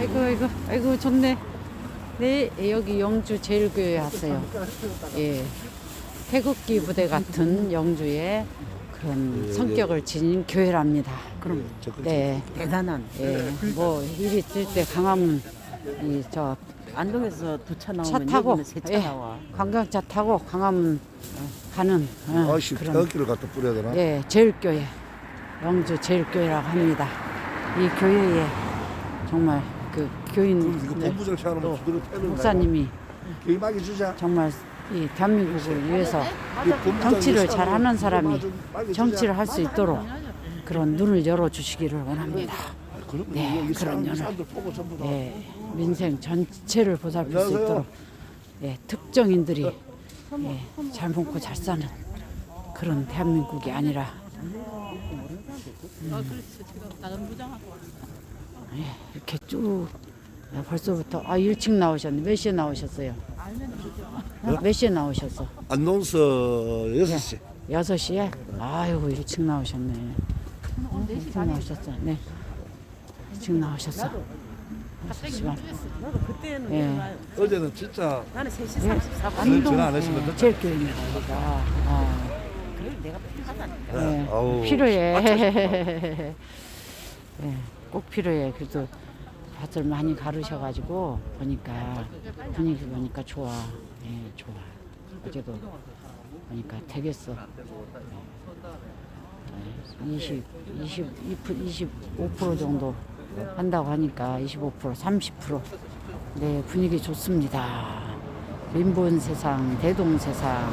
아이고 아이고 아이고 좋네. 네 여기 영주 제일교회 왔어요. 예. 태극기 부대 같은 영주의 그런 성격을 지닌 교회랍니다. 그럼 네. 대단한 예. 뭐 일이 있을 때 강화문 이저 안동에서 두차차 나오면 타고 여기는 세차 예, 나와. 관광차 타고 강화문 가는 어, 아씨 그런 태극기를 갖다 뿌려야 되나? 예 제일교회 영주 제일교회라고 합니다. 이 교회에 정말 그 교인 이거 본부장 차는 또 목사님이 주자. 정말 이 대한민국을 위해서 이 본부장 정치를 잘하는 사람이 좀 빨리 주자. 정치를 할 수 있도록 그런 눈을 열어 주시기를 원합니다. 아, 그럼 네, 이 그런 다. 예, 민생 전체를 보살필 수. 있도록 예, 특정인들이 예, 잘 먹고 잘 사는 그런 대한민국이 아니라 예, 이렇게 쭉 야, 벌써부터 아 일찍 나오셨네. 몇 시에 나오셨어요? 어? 몇 시에 나오셨어? 안동서 6시. 여섯 시에? 아이고 일찍 나오셨네. 어, 일찍 나오셨어. 네. 일찍 나오셨어. 시간. 그때는 예. 어제는 진짜 나는 3시 예. 34분. 전화 안 했으면 됐다. 제일 교회입니다. 여기가. 아, 그래 내가 필요하다니까. 네. 아우. 필요해. 예, 꼭 필요해. 그래도 밭을 많이 가르셔가지고 보니까 분위기 보니까 좋아. 예, 좋아. 어제도 보니까 되겠어. 예, 20, 20, 25% 정도 한다고 하니까 25%, 30%. 네, 분위기 좋습니다. 민본 세상, 대동 세상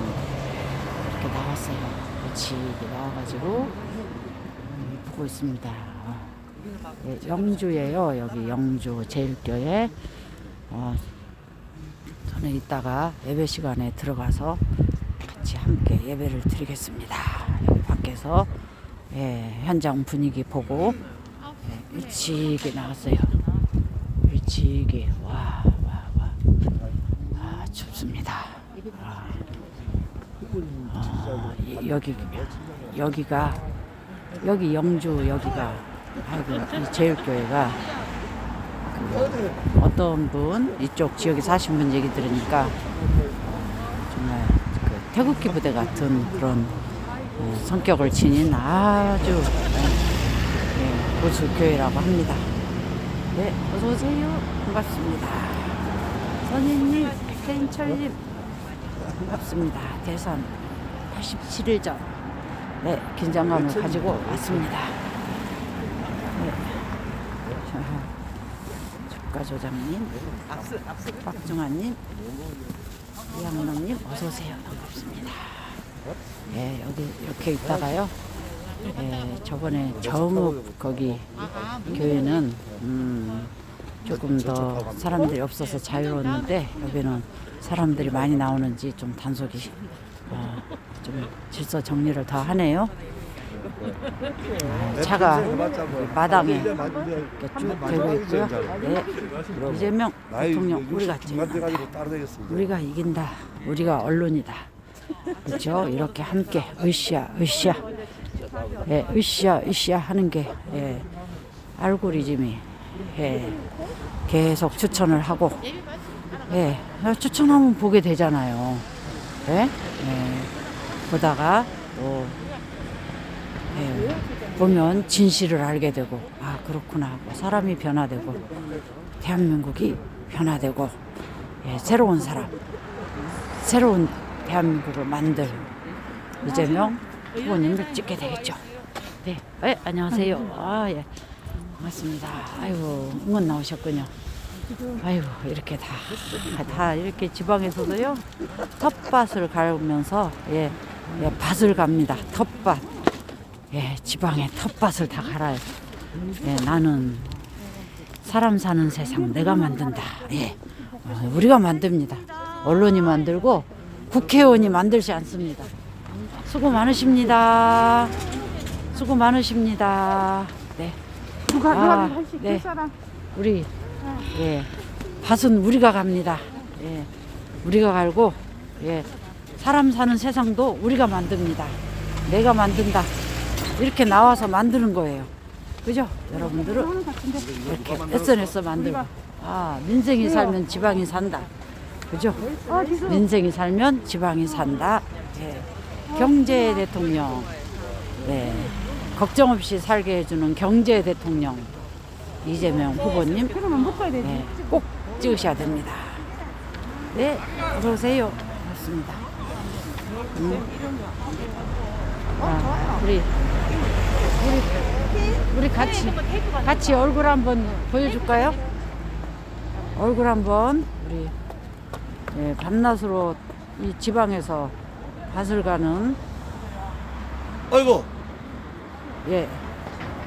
이렇게 나왔어요. 같이 나와가지고 음, 보고 있습니다. 네, 영주예요. 여기 영주 제일교회. 어, 저는 이따가 예배 시간에 들어가서 같이 함께 예배를 드리겠습니다. 여기 밖에서 예, 현장 분위기 보고 예, 일찍이 나왔어요. 일찍이 와 와 와. 아, 춥습니다. 아, 아, 이- 여기 여기가 여기 영주 여기가 아이고 이 제일교회가 그 어떤 분 이쪽 지역에 사신 분 얘기 들으니까 정말 그 태극기 부대 같은 그런 어, 성격을 지닌 아주 예, 예, 보수 교회라고 합니다. 네, 어서 오세요. 반갑습니다. 선생님, ken철님 반갑습니다. 대선 87일 전 네, 긴장감을 가지고 왔습니다. 네. 주가 조장님. 박중환님, 이양락님 어서 오세요. 반갑습니다. 예, 여기 이렇게 있다가요. 예, 저번에 정읍 거기 교회는 음, 조금 더 사람들이 없어서 자유로웠는데 여기는 사람들이 많이 나오는지 좀 단속이 어, 좀 질서 정리를 더 하네요. 아, 차가 마당에 이렇게 쭉 대고 있고요. 네, 이재명 대통령 우리가 찍는다. 우리가 이긴다. 우리가 언론이다. 그렇죠? 이렇게 함께 으쌰 으쌰 예, 으쌰 으쌰 하는 게 예, 알고리즘이 예, 계속 추천을 하고 예, 추천하면 보게 되잖아요. 예? 예, 보다가 또 예, 보면 진실을 알게 되고 아 그렇구나 하고 사람이 변화되고 대한민국이 변화되고 예, 새로운 사람 새로운 대한민국을 만들 이재명 후보님을 찍게 되겠죠. 네, 네 안녕하세요. 아 예, 반갑습니다. 아이고 응원 나오셨군요. 아이고 이렇게 다 다 이렇게 지방에서도요 텃밭을 갈면서 예, 예 밭을 갑니다. 텃밭 예 지방에 텃밭을 다 갈아요. 예 나는 사람 사는 세상 내가 만든다. 예 어, 우리가 만듭니다. 언론이 만들고 국회의원이 만들지 않습니다. 수고 많으십니다. 수고 많으십니다. 네. 누가 아, 할수 네. 네. 사람 우리 예 밭은 우리가 갑니다. 예 우리가 갈고 예 사람 사는 세상도 우리가 만듭니다. 내가 만든다. 이렇게 나와서 만드는 거예요. 그죠? 여러분들은 이렇게 SNS 만들고 아 민생이 살면 지방이 산다. 그죠? 민생이 살면 지방이 산다. 예. 경제 대통령. 네. 걱정 없이 살게 해주는 경제 대통령 이재명 후보님 네, 꼭 찍으셔야 됩니다. 네, 어서 오세요. 맞습니다. 음. 아, 우리 우리 우리 같이 같이 얼굴 한번 보여줄까요? 얼굴 한번 우리 예, 밤낮으로 이 지방에서 밭을 가는 아이고. 예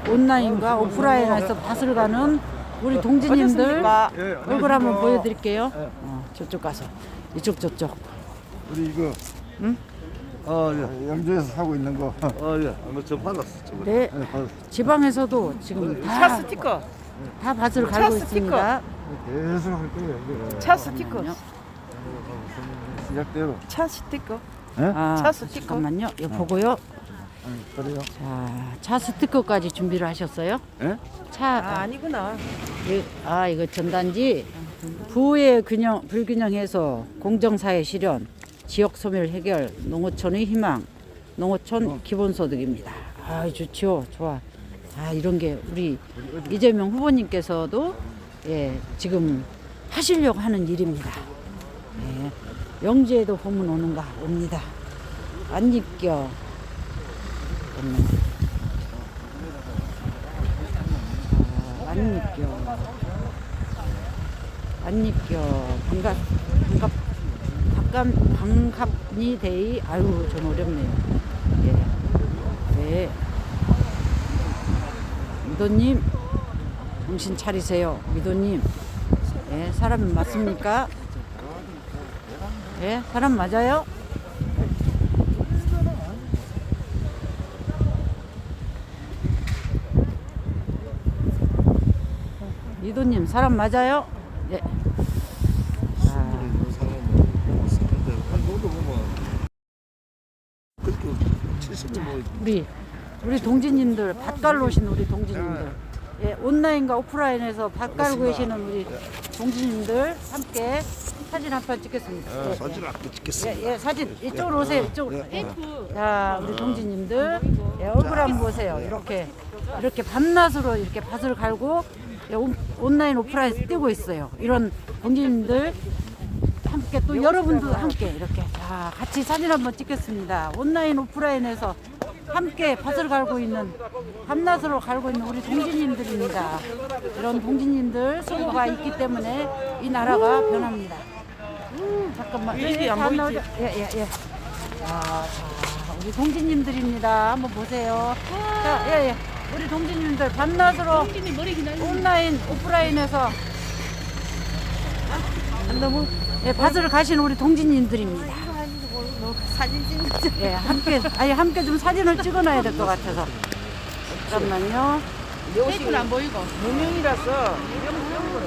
온라인과 오프라인에서 밭을 가는 우리 동지님들 예, 얼굴 한번 보여드릴게요. 어, 저쪽 가서. 이쪽 저쪽. 우리 이거 아 예. 영주에서 사고 있는 거아 예. 아마 저 받았어 저거. 네 네, 받았어. 지방에서도 지금 차 다, 스티커. 다 밭을 차 갈고 스티커. 있습니다. 계속 할 거예요 이거 차 스티커. 시작대로 차 스티커. 아, 차 스티커. 잠깐만요. 이거 보고요. 응, 그래요 자, 차 스티커까지 준비를 하셨어요? 예? 아, 차, 아니구나. 이- 아 이거 전단지 부의 균형 불균형 해소 공정사회 실현 지역 소멸 해결 농어촌의 희망 농어촌 기본소득입니다. 아 좋죠, 좋아. 아 이런 게 우리 이재명 후보님께서도 예 지금 하시려고 하는 일입니다. 예, 영지에도 보면 오는가 옵니다. 안 입겨. 아, 안 입겨. 안 입겨. 반갑, 반갑, 반갑, 반갑니 데이. 아유, 좀 어렵네요. 예. 네. 미도님, 정신 차리세요. 미도님. 예, 사람 맞습니까? 예, 사람 맞아요? 미도님, 사람 맞아요? 예. 아, 한국도 보면 그렇게 70년 뭐 우리 우리 동지님들 밭갈로 오신 우리 동지님들 예, 온라인과 오프라인에서 밭 갈고 계시는 우리 동지님들 함께 사진 한편 찍겠습니다. 예, 사진 아까 찍겠어. 예, 예, 사진 이쪽으로 오세요. 이쪽으로. 자, 우리 동지님들 예, 얼굴 한번 보세요. 이렇게 이렇게 밤낮으로 이렇게 밭을 갈고 예, 온- 온라인 오프라인 뛰고 있어요. 이런 동지님들 함께 또 여러분도 함께 이렇게 자 같이 사진 한번 찍겠습니다. 온라인 오프라인에서 함께 밭을 갈고 있는 밤낮으로 갈고 있는 우리 동지님들입니다. 이런 동지님들 수고가 있기 때문에 이 나라가 변합니다. 음, 잠깐만. 이게 안다 보이지? 나오죠? 예, 예, 예. 아, 자, 우리 동지님들입니다. 한번 보세요. 자, 예, 예. 우리 동지님들 밤낮으로 온라인, 오프라인에서 너무 예, 밭을 가신 우리 동지님들입니다. 사진 찍는 예, 함께, 아니, 함께 좀 사진을 찍어놔야 될 것 같아서. 잠깐만요. 테이프는 안 보이고. 무명이라서.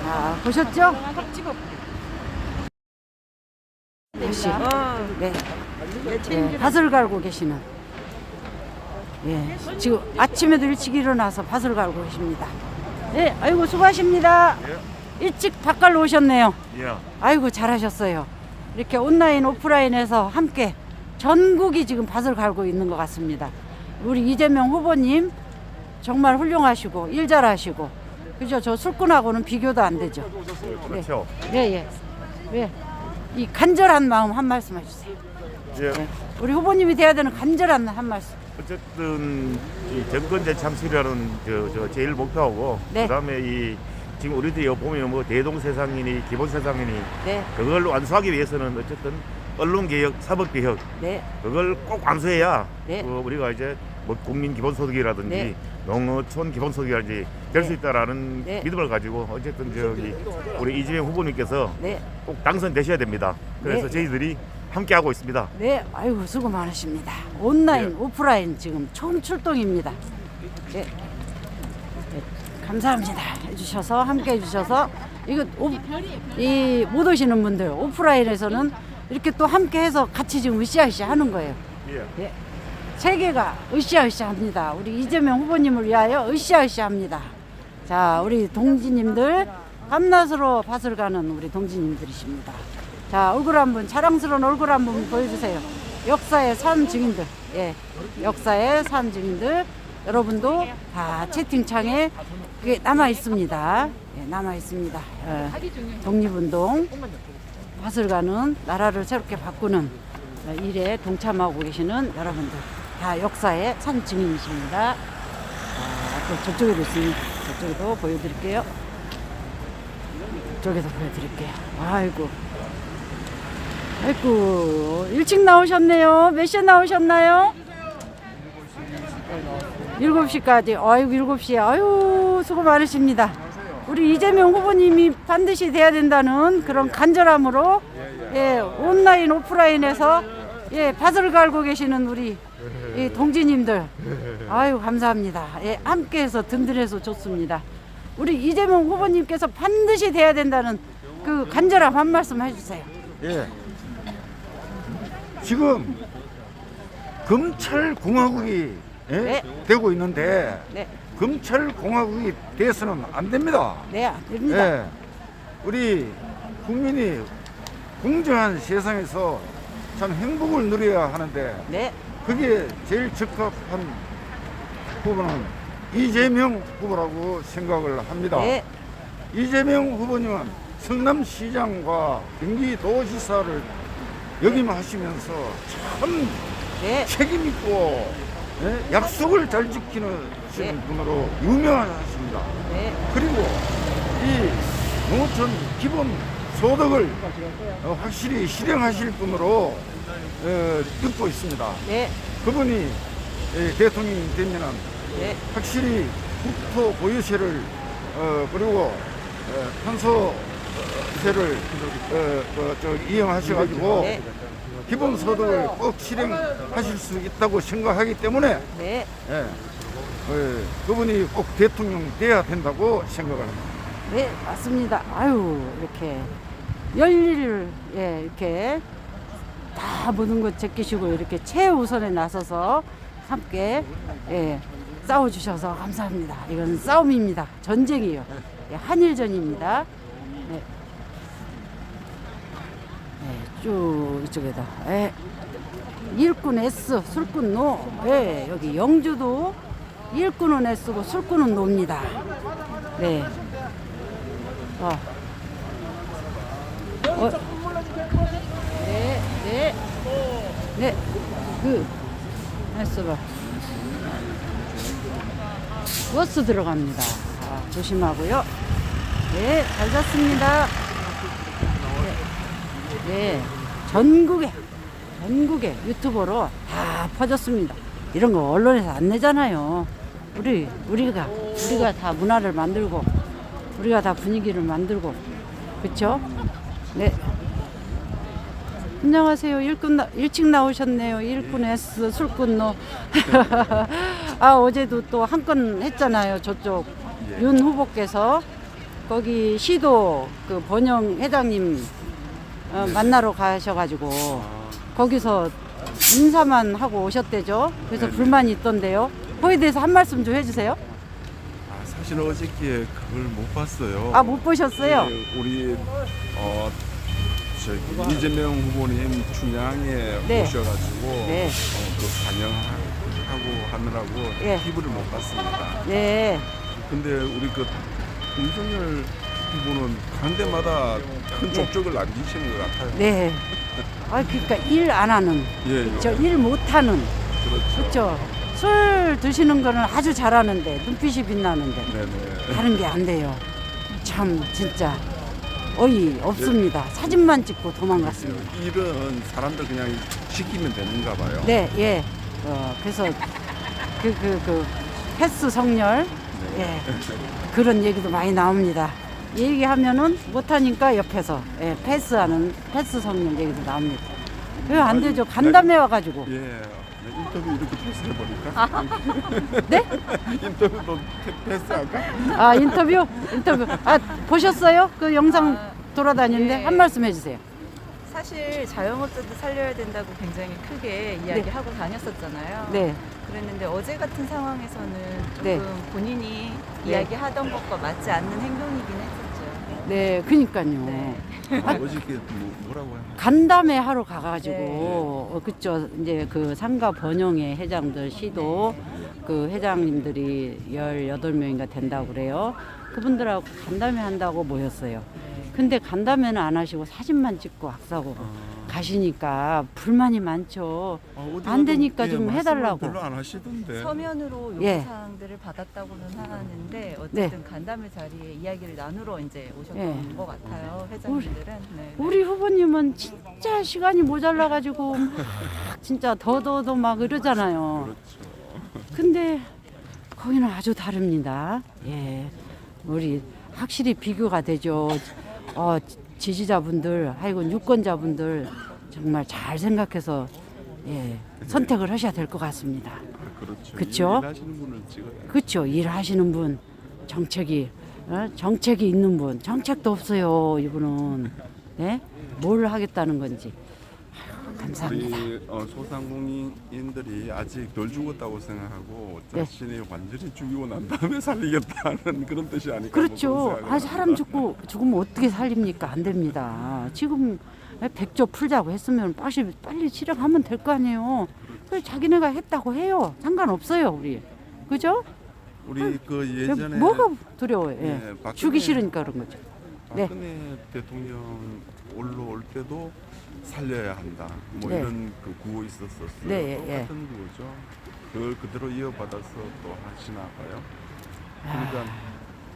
자, 보셨죠? 다시. 어. 네. 예, 밭을 갈고 계시는. 예, 지금 아침에도 일찍 일어나서 밭을 갈고 계십니다. 예, 아이고, 수고하십니다. 일찍 밭 갈러 오셨네요. 예. 아이고, 잘하셨어요. 이렇게 온라인, 오프라인에서 함께 전국이 지금 밭을 갈고 있는 것 같습니다. 우리 이재명 후보님 정말 훌륭하시고, 일 잘하시고, 그죠? 저 술꾼하고는 비교도 안 되죠. 그렇죠. 예, 예. 예. 이 간절한 마음 한 말씀 해주세요. 예. 우리 후보님이 돼야 되는 간절한 한 말씀. 어쨌든 이 정권 재창출이라는 저, 저 제일 목표하고 네. 그다음에 이 지금 우리들이 보면 뭐 대동 세상이니 기본 세상이니 네, 그걸 완수하기 위해서는 어쨌든 언론 개혁, 사법 개혁 네, 그걸 꼭 완수해야 네. 그 우리가 이제 뭐 국민 기본소득이라든지 네. 농어촌 기본소득이라든지 될 수 네. 있다라는 네. 믿음을 가지고 어쨌든 저기 우리 이재명 후보님께서 네, 꼭 당선되셔야 됩니다. 그래서 네. 저희들이 함께 하고 있습니다. 네. 아이고 수고 많으십니다. 온라인, 예. 오프라인 지금 총 출동입니다. 네. 네, 감사합니다. 해주셔서 함께 해주셔서 이거 이못 오시는 분들 오프라인에서는 이렇게 또 함께 해서 같이 지금 으쌰으쌰 하는 거예요. 예. 예. 세계가 으쌰으쌰 합니다. 우리 이재명 후보님을 위하여 으쌰으쌰 합니다. 자, 우리 동지님들 밤낮으로 밭을 가는 우리 동지님들이십니다. 자, 얼굴 한번 자랑스러운 얼굴 한번 보여주세요. 역사의 산 증인들, 예, 역사의 산 증인들 여러분도 다 채팅창에 그게 남아 있습니다. 예, 남아 있습니다. 어, 독립운동 밭을 가는 나라를 새롭게 바꾸는 일에 동참하고 계시는 여러분들 다 역사의 산 증인이십니다. 자, 또 저쪽에도 있습니다. 저쪽에도 보여드릴게요. 저쪽에도 보여드릴게요. 아이고. 아이고, 일찍 나오셨네요. 몇 시에 나오셨나요? 7시까지. 아이고, 7시에. 아유, 수고 많으십니다. 우리 이재명 후보님이 반드시 돼야 된다는 그런 간절함으로 예, 온라인 오프라인에서 예, 밭을 갈고 계시는 우리 이 동지님들 아유 감사합니다. 예, 함께해서 든든해서 좋습니다. 우리 이재명 후보님께서 반드시 돼야 된다는 그 간절함 한 말씀 해주세요. 예. 지금 검찰 공화국이 예? 네. 되고 있는데 네, 검찰 공화국이 돼서는 안 됩니다. 네, 안 됩니다. 예. 우리 국민이 공정한 세상에서 참 행복을 누려야 하는데 네, 그게 제일 적합한 후보는 이재명 후보라고 생각을 합니다. 네, 이재명 후보님은 성남시장과 경기도지사를 역임하시면서 참 네, 책임 있고 예? 약속을 잘 지키는 네. 분으로 유명하십니다. 네, 그리고 이 농어촌 기본 소득을 어, 확실히 실행하실 분으로 어, 듣고 있습니다. 네, 그분이 예, 대통령이 되면은 네, 확실히 국토 보유세를 어, 그리고 어, 탄소세를 어, 그, 저, 이용하셔가지고 네, 기본 소득을 꼭 실행하실 수 있다고 생각하기 때문에 네, 예, 어, 그분이 꼭 대통령 돼야 된다고 생각을 합니다. 네, 맞습니다. 아유, 이렇게 열일을 예, 이렇게 다 모든 것 제끼시고 이렇게 최우선에 나서서 함께 예, 싸워 주셔서 감사합니다. 이건 싸움입니다. 전쟁이에요. 예, 한일전입니다. 네. 네, 쭉 이쪽에다. 예. 일꾼 S, 술꾼 노. 예, 여기 영주도 일꾼은 S고 술꾼은 노입니다. 네. 어. 어. 네, 네. 네. 그, 했어봐. 버스 들어갑니다. 아, 조심하고요. 네, 잘 잤습니다. 네. 네. 전국에, 전국에 유튜버로 다 퍼졌습니다. 이런 거 언론에서 안 내잖아요. 우리, 우리가, 우리가 다 문화를 만들고, 우리가 다 분위기를 만들고, 그쵸? 네. 안녕하세요. 일꾼 나, 일찍 나오셨네요. 일꾼 S 술꾼노. 아 어제도 또 한 건 했잖아요. 저쪽 윤 후보께서 거기 시도 그 번영 회장님 어, 만나러 가셔가지고 거기서 인사만 하고 오셨대죠. 그래서 불만이 있던데요. 그거에 대해서 한 말씀 좀 해주세요. 아, 사실 어저께 그걸 못 봤어요. 아 못 보셨어요? 네, 우리 어, 저 이재명 후보님 춘향에 네. 오셔가지고 네. 어, 그 환영하고 하느라고 예. TV를 못 봤습니다. 네. 근데 우리 그 윤석열 후보는 간 데마다 큰 족적을 남기시는 것 같아요. 네. 아 그러니까 일 안 하는 예, 예. 저 일 못하는 그렇죠. 그렇죠. 술 드시는 거는 아주 잘하는데 눈빛이 빛나는데 네네. 다른 게 안 돼요. 참 진짜 어이 없습니다. 사진만 찍고 도망갔습니다. 일은 사람들 그냥 시키면 되는가 봐요. 네, 예. 어, 그래서 그 그 그 패스 성렬 예 그런 얘기도 많이 나옵니다. 얘기하면은 못하니까 옆에서 예, 패스하는 패스 성렬 얘기도 나옵니다. 왜 안 되죠? 간담회 와가지고 예. 네, 인터뷰 이렇게 패스해 버릴까? 네? 인터뷰도 패- 패스할까? 아 인터뷰 인터뷰 아 보셨어요? 그 영상 돌아다니는데 한 말씀 해주세요. 사실 자영업자도 살려야 된다고 굉장히 크게 이야기하고 다녔었잖아요. 네. 그랬는데 어제 같은 상황에서는 조금 네. 본인이 네. 이야기하던 것과 맞지 않는 행동이긴 했었죠. 네, 그니까요. 네. 어저께 뭐, 뭐라고 해요? 간담회 하러 가가지고 네. 어, 그쵸 이제 그 상가 번영회 회장들 시도 그 회장님들이 18명인가 된다고 그래요. 그분들하고 간담회 한다고 모였어요. 근데 간담회는 안 하시고 사진만 찍고 악사고 가시니까 불만이 많죠. 아, 안 되니까 예, 좀 해달라고. 별로 안 하시던데. 서면으로 예. 요구사항들을 받았다고는 하는데 어쨌든 간담회 자리에 이야기를 나누러 이제 오셨던 예. 것 같아요. 회장님들은. 네. 우리 후보님은 진짜 시간이 모자라가지고 막 진짜 더더더 막 이러잖아요. 그렇죠. 근데 거기는 아주 다릅니다. 예, 우리 확실히 비교가 되죠. 어, 지- 지지자분들, 하여간 유권자분들 정말 잘 생각해서 예, 선택을 하셔야 될 것 같습니다. 아, 그렇죠. 그쵸? 일하시는 분을 찍어야 그렇죠. 일하시는 분, 정책이 어? 정책이 있는 분, 정책도 없어요. 이분은 네? 뭘 하겠다는 건지. 감사합니다. 우리 어, 소상공인들이 아직 덜 죽었다고 생각하고 네. 자신이 완전히 죽이고 난 다음에 살리겠다는 그런 뜻이 아닐까 그렇죠. 아, 사람. 죽고 죽으면 어떻게 살립니까? 안 됩니다. 지금 백조 풀자고 했으면 빨리 빨리 실행하면 될 거 아니에요. 그 자기네가 했다고 해요. 상관없어요, 우리. 그죠? 우리 그 예전에 뭐가 두려워요? 예. 네, 박근혜- 주기 싫으니까 그런 거죠. 네. 박근혜 대통령 올라올 때도 살려야 한다. 뭐 네. 이런 그 구호 있었었어요. 네, 예, 똑같은 구호죠. 그걸 그대로 이어받아서 또 하시나 봐요. 그러니까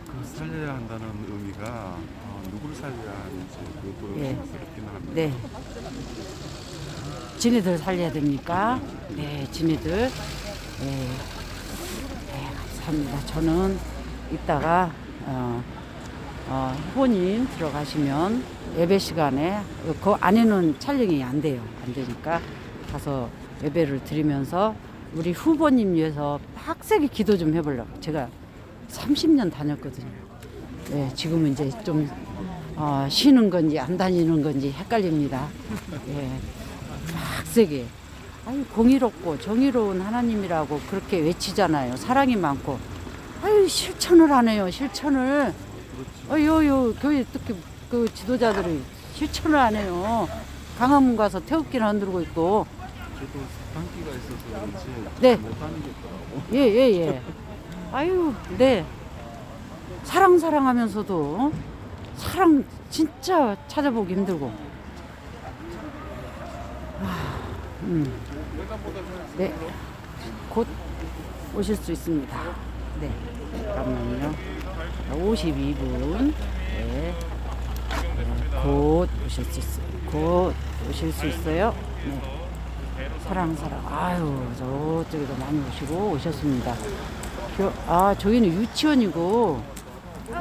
그 살려야 한다는 의미가 어, 누굴 살려야 하는지 그것도 예. 의심스럽긴 합니다. 네. 지네들 살려야 됩니까? 네, 지네들. 네. 네, 감사합니다. 저는 이따가 어, 어, 후보님 들어가시면 예배 시간에 그 안에는 촬영이 안 돼요. 안 되니까 가서 예배를 드리면서 우리 후보님 위해서 빡세게 기도 좀 해보려고. 제가 30년 다녔거든요. 네, 지금은 이제 좀 어, 쉬는 건지 안 다니는 건지 헷갈립니다. 예, 빡세게. 아유, 공의롭고 정의로운 하나님이라고 그렇게 외치잖아요. 사랑이 많고. 아유, 실천을 안 해요, 실천을. 어, 요, 요, 교회 특히 그 지도자들이 실천을 안 해요. 강화문 가서 태극기를 흔들고 있고. 저도 단기가 있어서 그런지 네. 못하는 게 있더라고. 예, 예, 예. 아유, 네. 사랑, 사랑하면서도 어? 사랑 진짜 찾아보기 힘들고. 아, 음. 네. 곧 오실 수 있습니다. 네. 잠깐만요. 52분. 네. 네, 곧 오실 수 있어요. 곧 오실 수 있어요. 네. 사랑 사랑 아유 저쪽에도 많이 오시고 오셨습니다. 교, 아 저기는 유치원이고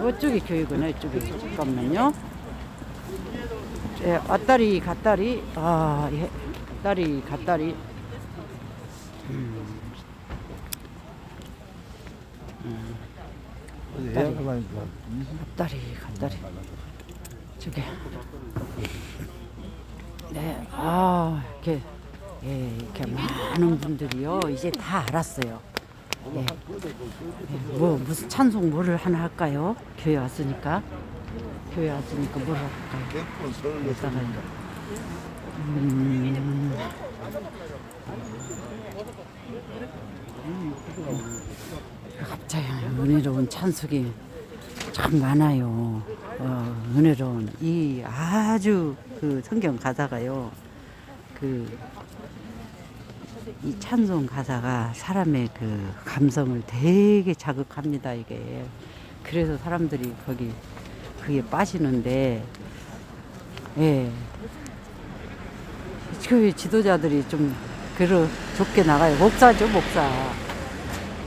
이쪽이 교육이구나 이쪽이 잠깐만요. 예, 왔다리 갔다리 아 예, 왔다리 갔다리 갔다리 저기 네, 아, 이렇게, 예, 이렇게 많은 분들이요, 이제 다 알았어요. 예. 예, 뭐, 무슨 찬송 뭐를 하나 할까요? 교회 왔으니까. 교회 왔으니까 뭘 할까요? 이따가, 음, 갑자기 은혜로운 찬송이 참 많아요. 어, 은혜로운 이 아주 그 성경 가사가요. 그 이 찬송 가사가 사람의 그 감성을 되게 자극합니다. 이게 그래서 사람들이 거기 그게 빠지는데 예. 그 지도자들이 좀 그러 좋게 나가요. 목사죠, 목사.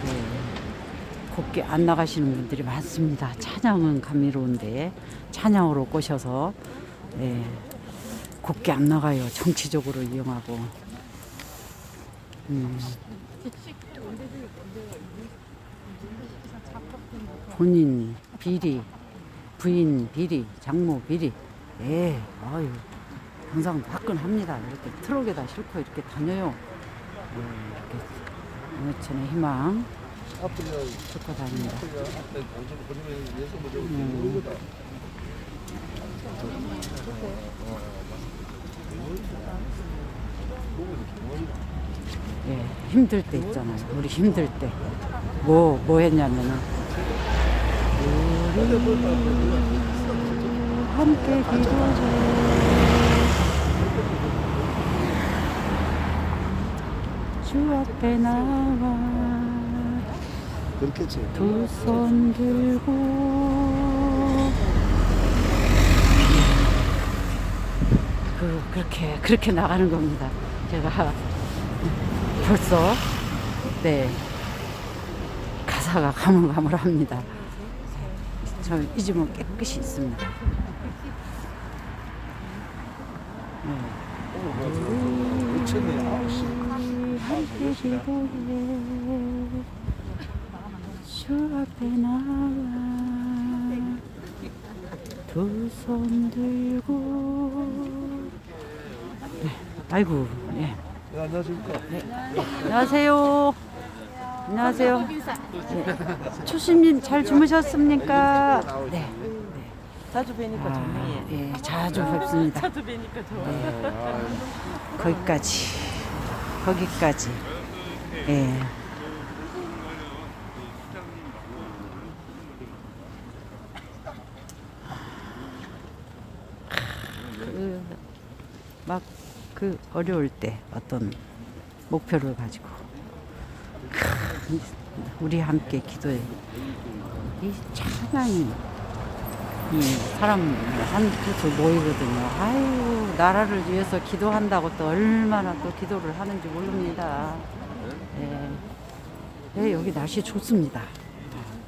예. 곱게 안 나가시는 분들이 많습니다. 찬양은 감미로운데 찬양으로 꼬셔서 예, 곱게 안 나가요. 정치적으로 이용하고. 음. 본인 비리, 부인 비리, 장모 비리. 예, 아유, 영상도 화끈합니다. 이렇게 트럭에다 싣고 이렇게 다녀요. 네, 이렇게 어천의 희망 모르거든. 예, 힘들 때 있잖아요. 우리 힘들 때. 뭐, 뭐 했냐면은. 우리 함께 기도해. 주 앞에 나와 그렇겠지. 두 손 들고 그 그렇게 그렇게 나가는 겁니다. 제가 벌써 네 가사가 가물가물합니다. 저 잊으면 깨끗이 있습니다. 오 주 앞에 나와 두 손 들고 네, 아이고 예. 야, 안녕하십니까. 안녕하세요 안녕하세요 예. 초심님 잘 주무셨습니까 네 자주 뵈니까 아, 좋네. 예, 자주 뵙습니다 자주 뵈니까 좋아. 네. 거기까지 거기까지 예. 막 그 어려울 때 어떤 목표를 가지고 크, 우리 함께 기도해 이 찬양이 이 사람 한 곳에 모이거든요. 아유 나라를 위해서 기도한다고 또 얼마나 또 기도를 하는지 모릅니다. 예. 네, 여기 날씨 좋습니다.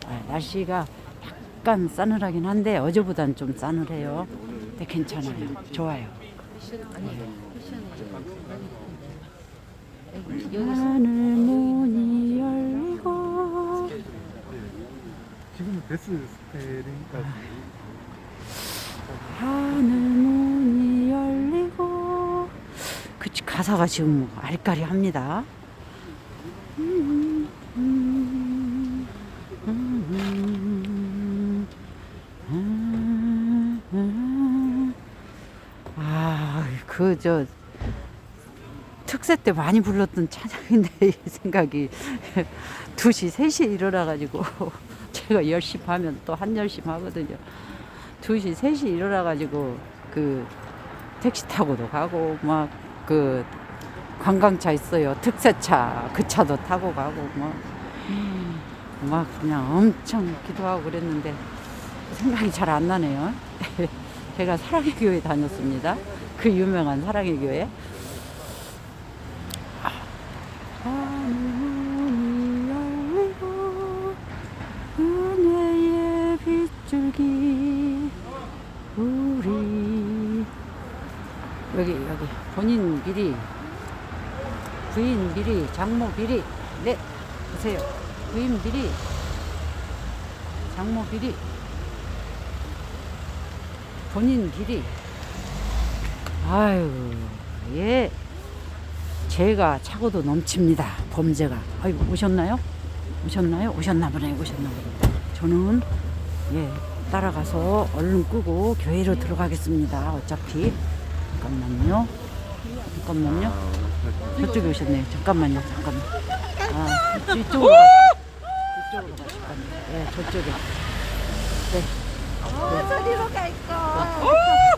아, 날씨가 약간 싸늘하긴 한데 어제보단 좀 싸늘해요. 근데 괜찮아요. 좋아요. 하늘 문이 열리고 지금은 베스 스타일이니까 하늘 문이 열리고 그치 가사가 지금 아리까리합니다. 음, 음, 음, 음, 음. 아, 그 저 특세 때 많이 불렀던 찬양인데 이 생각이 2시, 3시에 일어나가지고 제가 10시 하면 또 한 10시 하거든요. 2시, 3시 일어나가지고 그 택시 타고도 가고 막 그 관광차 있어요. 특세차 그 차도 타고 가고 막, 막 그냥 엄청 기도하고 그랬는데 생각이 잘 안 나네요. 제가 사랑의 교회 다녔습니다. 그 유명한 사랑의 교회. 우리. 여기 여기. 본인 비리 부인 비리 장모 비리. 네 보세요. 부인 비리 장모 비리. 본인 비리 아유 예. 죄가 차고도 넘칩니다 범죄가. 아이고 오셨나요? 오셨나요? 오셨나 보네 오셨나 보네. 저는 예 따라가서 얼른 끄고 교회로 들어가겠습니다 어차피. 잠깐만요. 잠깐만요. 저쪽에 오셨네요. 잠깐만요 잠깐만. 아 이쪽으로 가. 이쪽으로 가실 겁니다 예 저쪽에. 네. 저리로 갈 거.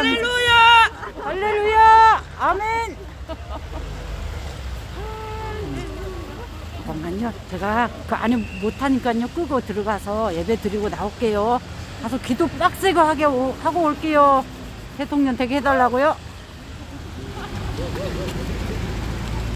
할렐루야! 할렐루야! 아멘! 잠깐만요. 제가 그 안에 못하니까요. 끄고 들어가서 예배 드리고 나올게요. 가서 기도 빡세게 하고 올게요. 대통령 되게 해달라고요.